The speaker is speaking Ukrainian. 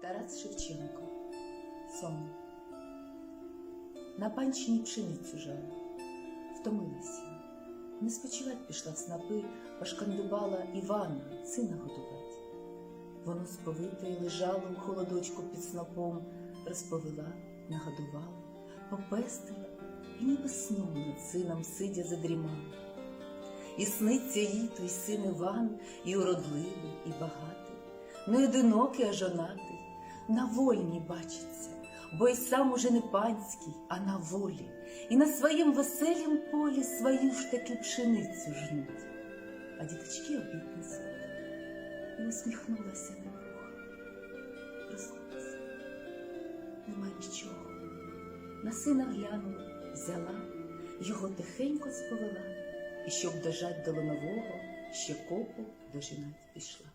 Тарас Шевченко. Сон. На панщині пшеницю жала, втомилася. Не спочивать пішла в снапи, пошкандибала Івана, сина годувати. Воно сповите лежало у холодочку під снопом, розповела, нагодувала, попестила, і ніби сном над сином сидя задрімала. І сниться їй той син Іван, і уродливий, і багатий, не одинокий, а жонатий, на вольні бачиться, бо й сам уже не панський, а на волі, і на своїм веселім полі свою ж таки пшеницю жнуть. А діточки обід несуть. І усміхнулася невуха. Проснулася. Нема нічого. На сина глянула, взяла, його тихенько сповела, і щоб дожать до ланового, ще копу дожинать пішла.